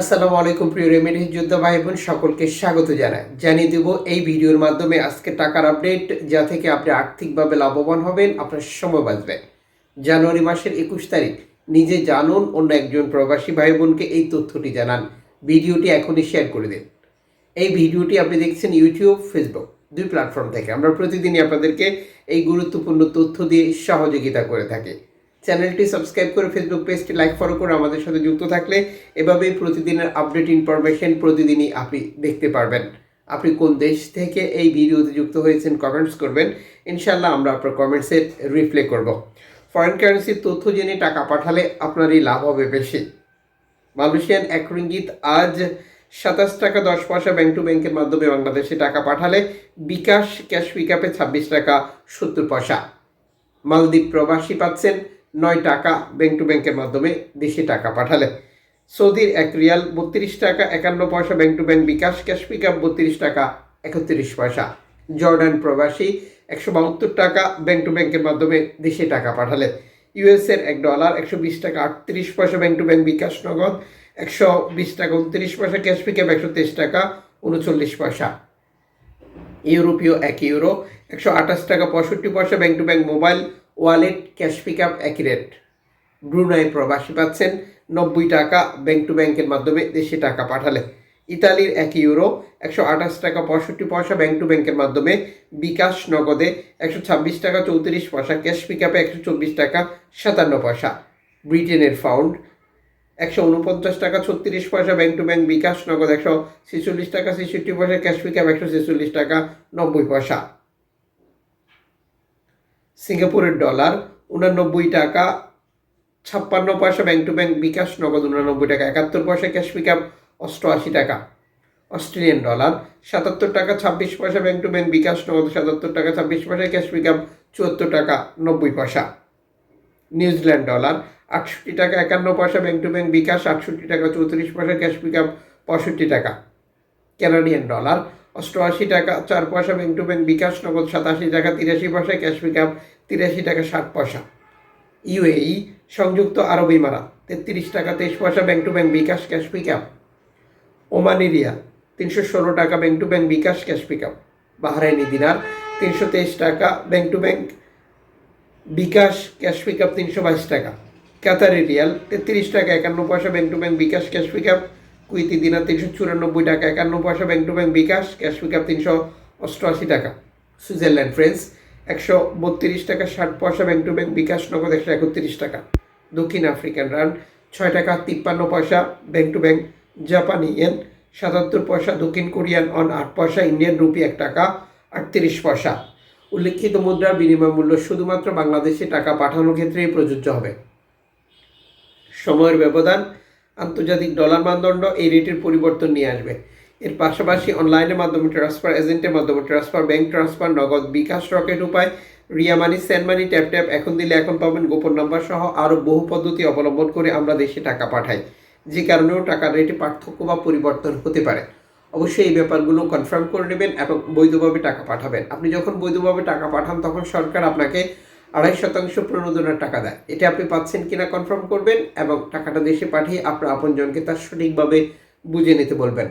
আসসালামু আলাইকুম, প্রিয় রেমেডি যোদ্ধা ভাই বোন সকলকে স্বাগত জানাই। জানিয়ে দেব এই ভিডিওর মাধ্যমে আজকে টাকার আপডেট, যা থেকে আপনি আর্থিকভাবে লাভবান হবেন, আপনার সময় বাঁচবে। জানুয়ারি মাসের একুশ তারিখ, নিজে জানুন, অন্য একজন প্রবাসী ভাই বোনকে এই তথ্যটি জানান। ভিডিওটি এখনই শেয়ার করে দিন। এই ভিডিওটি আপনি দেখছেন ইউটিউব, ফেসবুক, দুই প্ল্যাটফর্ম থেকে। আমরা প্রতিদিনই আপনাদেরকে এই গুরুত্বপূর্ণ তথ্য দিয়ে সহযোগিতা করে থাকি। চ্যানেলটি সাবস্ক্রাইব করে ফেসবুক পেজটি লাইক ফলো করে আমাদের সাথে যুক্ত থাকলে এভাবেই প্রতিদিনের আপডেট ইনফরমেশন প্রতিদিনই আপনি দেখতে পারবেন। আপনি কোন দেশ থেকে এই ভিডিওতে যুক্ত হয়েছেন কমেন্টস করবেন। ইনশাল্লাহ আমরা আপনার কমেন্টসের রিপ্লে করব। ফরেন কারেন্সির তথ্য জেনে টাকা পাঠালে আপনারই লাভ হবে বেশি। মালয়েশিয়ান এক রিঙ্গিত আজ সাতাশ টাকা দশ পয়সা ব্যাংক টু ব্যাংকের মাধ্যমে বাংলাদেশে টাকা পাঠালে বিকাশ ক্যাশ পিকআপে ছাব্বিশ টাকা সত্তর পয়সা। মালদ্বীপ প্রবাসী পাচ্ছেন নয় টাকা ব্যাংক টু ব্যাংকের মাধ্যমে দেশে টাকা পাঠালে। সৌদির এক রিয়াল বত্রিশ টাকা, একান্ন পয়সা bank to bank bKash cash pickup বত্রিশ টাকা, একত্রিশ পয়সা। জর্ডান প্রবাসী একশো বাহাত্তর টাকা ব্যাংক টু ব্যাংকের মাধ্যমে দেশে টাকা পাঠালে। ইউএসের এক ডলার একশো বিশ টাকা, আটত্রিশ পয়সা ব্যাংক টু ব্যাংক বিকাশ নগদ, একশো বিশ টাকা, উনত্রিশ পয়সা ক্যাশ পিকআপ একশো তেইশ টাকা, উনচল্লিশ পয়সা। ইউরোপীয় এক ইউরো একশো আঠাশ টাকা, পঁয়ষট্টি পয়সা bank to bank mobile wallet cash pick up accurate rate Brunei প্রবাসী পাচ্ছেন নব্বই টাকা ব্যাংক টু ব্যাংকের মাধ্যমে দেশে টাকা পাঠালে। ইতালির এক ইউরো, একশো আঠাশ টাকা পঁয়ষট্টি পয়সা ব্যাংক টু ব্যাংকের মাধ্যমে, বিকাশ নগদে একশো ছাব্বিশ টাকা চৌত্রিশ পয়সা, ক্যাশ পিক আপে একশো চব্বিশ টাকা সাতান্ন পয়সা। ব্রিটেনের ফাউন্ড, একশো উনপঞ্চাশ টাকা ছত্রিশ পয়সা ব্যাংক টু ব্যাংক, বিকাশ নগদ একশো ছেচল্লিশ টাকা ছেষট্টি পয়সা, ক্যাশ পিক আপ একশো ছেচল্লিশ টাকা নব্বই পয়সা। সিঙ্গাপুরের ডলার উনানব্বই টাকা, ছাপ্পান্ন পয়সা ব্যাংক টু ব্যাংক বিকাশ, নগদ উনানব্বই টাকা, একাত্তর পয়সা ক্যাশ পিকআপ অষ্টআশি টাকা অস্ট্রেলিয়ান ডলার, সাতাত্তর টাকা ছাব্বিশ পয়সা ব্যাংক টু ব্যাংক বিকাশ, নগদ সাতাত্তর টাকা ছাব্বিশ পয়সা ক্যাশ পিকআপ চুয়াত্তর টাকা নব্বই পয়সা। নিউজিল্যান্ড ডলার, আটষট্টি টাকা একান্ন পয়সা ব্যাংক টু ব্যাংক বিকাশ, আটষট্টি টাকা চৌত্রিশ পয়সা ক্যাশ পিকআপ পঁয়ষট্টি টাকা। কানাডিয়ান ডলার অষ্টআশি টাকা, চার পয়সা ব্যাংক টু ব্যাংক বিকাশ, নগদ সাতাশি টাকা, তিরাশি পয়সা ক্যাশ পিকআপ, তিরাশি টাকা ষাট পয়সা। ইউএই, সংযুক্ত আরব ইমারাত, তেত্রিশ টাকা, তেইশ পয়সা bank to bank bKash, cash pickup. Omani riyal তিনশো ষোলো টাকা bank to bank bKash, cash pickup. Bahraini dinar তিনশো তেইশ টাকা bank to bank bKash, cash pickup তিনশো বাইশ টাকা। কাতারি রিয়াল তেত্রিশ টাকা একান্ন পয়সা bank to bank bKash, cash pickup. Kuwaiti dinar তিনশো চুরানব্বই টাকা, একান্ন পয়সা bank to bank bKash cash pickup তিনশো অষ্টআশি টাকা। সুইজারল্যান্ড ফ্রেন্স একশো বত্রিশ টাকা, ষাট পয়সা ব্যাংক টু ব্যাংক বিকাশ, নগদ একশো একত্রিশ টাকা। দক্ষিণ আফ্রিকান রান ছয় টাকা, তিপ্পান্ন পয়সা ব্যাংক টু ব্যাংক জাপানি ইয়েন সাতাত্তর পয়সা দক্ষিণ কোরিয়ান অন আট পয়সা ইন্ডিয়ান রুপি এক টাকা, আটত্রিশ পয়সা। উল্লেখিত মুদ্রার বিনিময় মূল্য শুধুমাত্র বাংলাদেশে টাকা পাঠানোর ক্ষেত্রেই প্রযোজ্য হবে। সময়ের ব্যবধান আন্তর্জাতিক ডলার মানদণ্ড এই রেটের পরিবর্তন নিয়ে আসবে। এর পাশাপাশি অনলাইনের মাধ্যমে ট্রান্সফার এজেন্টের মাধ্যমে transfer bank transfer Nagad bKash Rocket Upay, Ria money send money tap tap এখন দিলে এখন পাবেন গোপন নাম্বার সহ আরও বহু পদ্ধতি অবলম্বন করে আমরা দেশে টাকা পাঠাই। যে কারণেও টাকার রেটে পার্থক্য বা পরিবর্তন হতে পারে। অবশ্যই এই ব্যাপারগুলো কনফার্ম করে নেবেন এবং বৈধভাবে টাকা পাঠাবেন। আপনি যখন বৈধভাবে টাকা পাঠান, তখন সরকার আপনাকে আড়াই শতাংশ প্রণোদনার টাকা দেয়। এটা আপনি পাচ্ছেন কিনা কনফার্ম করবেন এবং টাকাটা দেশে পাঠিয়ে আপনার আপনজনকে তার সঠিকভাবে বুঝে নিতে বলবেন।